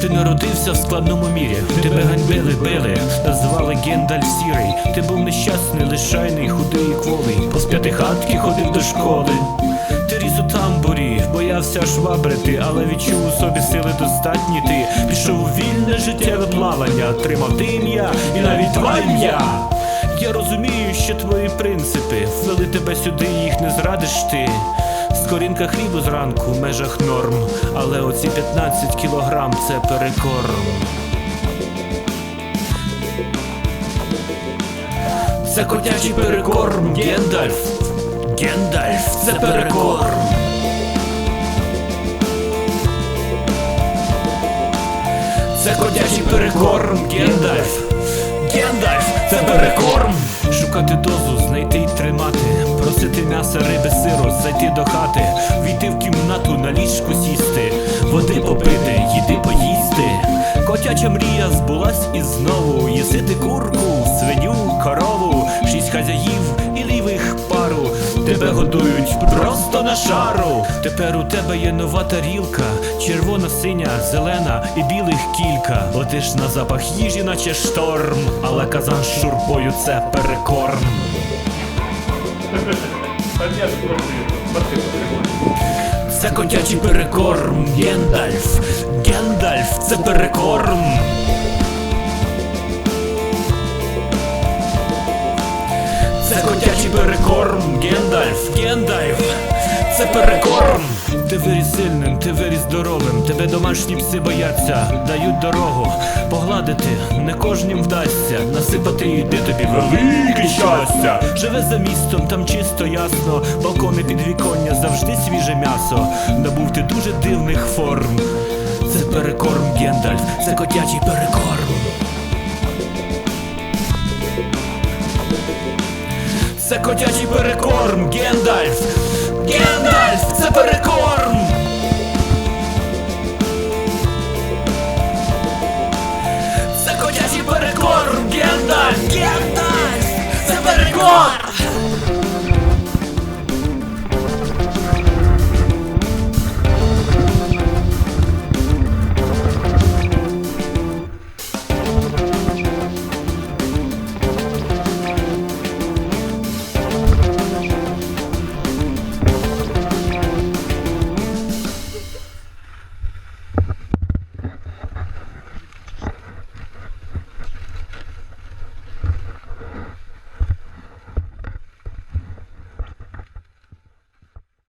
Ти народився в складному мірі, тебе ганьбили, били, називали Гендальф сірий. Ти був нещасний, лишайний, худий і кволий. По п'ятихатки ходив до школи. Ти ріс у тамбурі, боявся швабрити, але відчув у собі сили достатні. Ти пішов у вільне життєве плавання, тримав ти ім'я і навіть два ім'я. Я розумію, що твої принципи ввели тебе сюди, їх не зрадиш ти. Скорінка хлібу зранку в межах норм, але оці 15 кілограм це перекорм. Це котячий перекорм, Гендальф. Гендальф, це перекорм. Це котячий перекорм, Гендальф. Гендальф, це перекорм. Шукати дозу, знайти й тримати, м'яса, риби, сиру, зайти до хати, війти в кімнату, на ліжку сісти, води попити, їди поїсти. Котяча мрія збулась і знову їсити курку, свиню, корову, шість хазяїв і лівих пару. Тебе годують просто на шару. Тепер у тебе є нова тарілка, червона, синя, зелена і білих кілька. Летиш на запах їжі, наче шторм, але казан з шурпою це перекорм. Це котячий перекорм, Гендальф, Гендальф, це перекорм. Це котячий перекорм, Гендальф, Гендальф, це перекорм. Ти виріс сильним, ти виріс здоровим, тебе домашні пси бояться, дають дорогу, погладити не кожнім вдасться, насипати йди тобі велике щастя. Живе за містом, там чисто ясно, балкони підвіконня, завжди свіже м'ясо. Набув ти дуже дивних форм. Це перекорм, Гендальф, це котячий перекорм. Це котячий перекорм, Гендальф! Гендальф! Це перекорм!